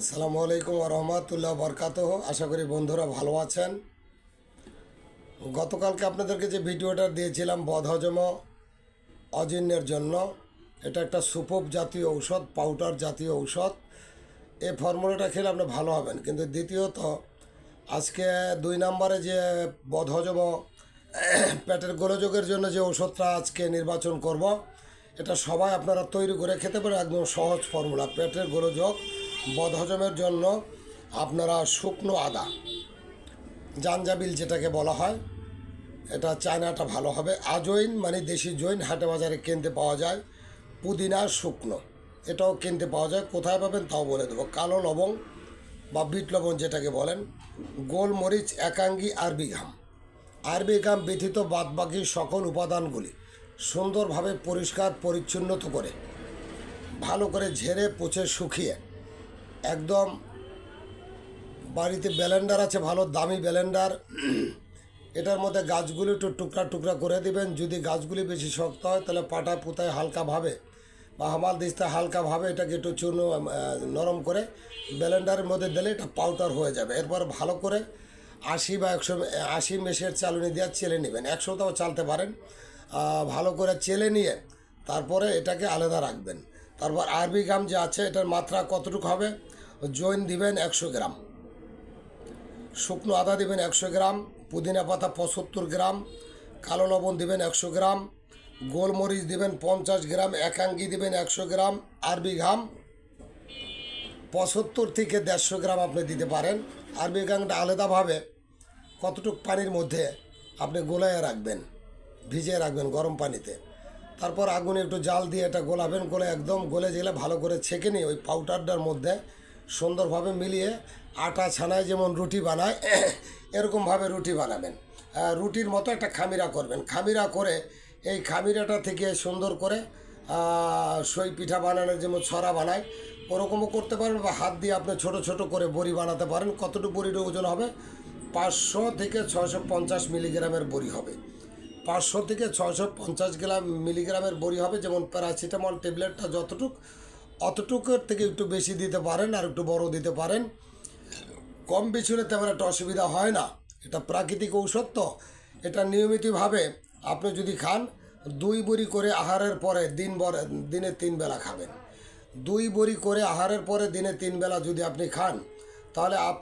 আসসালামু আলাইকুম রহমতুল্লাহ বরকাত আশা করি বন্ধুরা ভালো আছেন। গতকালকে আপনাদেরকে যে ভিডিওটা দিয়েছিলাম বদহজম অজীর্ণের জন্য, এটা একটা সুপপ জাতীয় ঔষধ, পাউডার জাতীয় ঔষধ। এই ফর্মুলাটা খেলে আপনি ভালো হবেন। কিন্তু দ্বিতীয়ত, আজকে দুই নম্বরে যে বদহজম পেটের গোলযোগের জন্য যে ওষুধটা আজকে নির্বাচন করব, এটা সবাই আপনারা তৈরি করে খেতে পারেন। একদম সহজ ফর্মুলা, পেটের গোলযোগ। বদহজমের জন্য আপনারা শুকনো আদা, জাঞ্জাবিল যেটাকে বলা হয়, এটা চায়নাটা ভালো হবে। আজইন মানে দেশি জৈন হাটে বাজারে কিনতে পাওয়া যায়। পুদিনা শুকনো, এটাও কিনতে পাওয়া যায়। কোথায় পাবেন তাও বলে দেবো। কালো লবণ বা বিট লবণ যেটাকে বলেন, গোলমরিচ, একাঙ্গি আরবি ঘাম আরবি ঘাম ব্যতীত বাদবাকি সকল উপাদানগুলি সুন্দরভাবে পরিষ্কার, পরিচ্ছন্নত করে, ভালো করে ঝেড়ে পুছে শুকিয়ে একদম বাড়িতে ব্যালেন্ডার আছে, ভালো দামি ব্যালেন্ডার এটার মধ্যে গাছগুলি একটু টুকরা টুকরা করে দিবেন। যদি গাছগুলি বেশি শক্ত হয়, তাহলে পাটা পুতায় হালকাভাবে বা হামাল দিস্তা হালকাভাবে এটাকে একটু চূর্ণ নরম করে ব্যালেন্ডারের মধ্যে দিলে এটা পাউডার হয়ে যাবে। এরপর ভালো করে আশি বা একশো, আশি মেশের চালুনি দিয়ে চেলে নেবেন। একশোটাও চালতে পারেন। ভালো করে চেলে নিয়ে তারপরে এটাকে আলাদা রাখবেন। তারপর আরবি গাম যে আছে, এটার মাত্রা কতটুকু হবে? জৈন দিবেন একশো গ্রাম। শুকনো আদা দিবেন একশো গ্রাম, পুদিনা পাতা পঁচাত্তর গ্রাম, কালো লবণ দিবেন একশো গ্রাম, গোলমরিচ দিবেন পঞ্চাশ গ্রাম একাঙ্গি দিবেন একশো গ্রাম, আরবি ঘাম, পঁচাত্তর থেকে দেড়শো গ্রাম আপনি দিতে পারেন। আরবি ঘামটা আলাদাভাবে কতটুক পানির মধ্যে আপনি গোলায় রাখবেন, ভিজিয়ে রাখবেন গরম পানিতে। তারপর আগুনে একটু জাল দিয়ে এটা গোলাবেন, গোলে একদম গলে গেলে ভালো করে ছেঁকে নিয়ে ওই পাউডারটার মধ্যে সুন্দরভাবে মিলিয়ে আটা ছানায় যেমন রুটি বানায়, এরকমভাবে রুটি বানাবেন। রুটির মতো একটা খামিরা করবেন। খামিরা করে এই খামিরাটা থেকে সুন্দর করে সই পিঠা বানানোর যেমন ছড়া বানায়, ওরকমও করতে পারেন বা হাত দিয়ে আপনি ছোট ছোট করে বড়ি বানাতে পারেন। কতটুকু বড়ির ওজন হবে? পাঁচশো থেকে ছয়শো পঞ্চাশ মিলিগ্রামের বড়ি হবে। পাঁচশো থেকে ছয়শো পঞ্চাশ গ্রাম মিলিগ্রামের বড়ি হবে। যেমন প্যারাসিটামল ট্যাবলেটটা যতটুক অতটুকুর থেকে একটু বেশি দিতে পারেন আর একটু বড় দিতে পারেন। কম বেশি হলে তেমন একটা অসুবিধা হয় না। এটা প্রাকৃতিক ঔষধ তো। এটা নিয়মিতভাবে আপনি যদি খান, দুই বড়ি করে আহারের পরে দিন দিনে তিন বেলা খাবেন। দুই বড়ি করে আহারের পরে দিনে তিন বেলা যদি আপনি খান, তাহলে আপ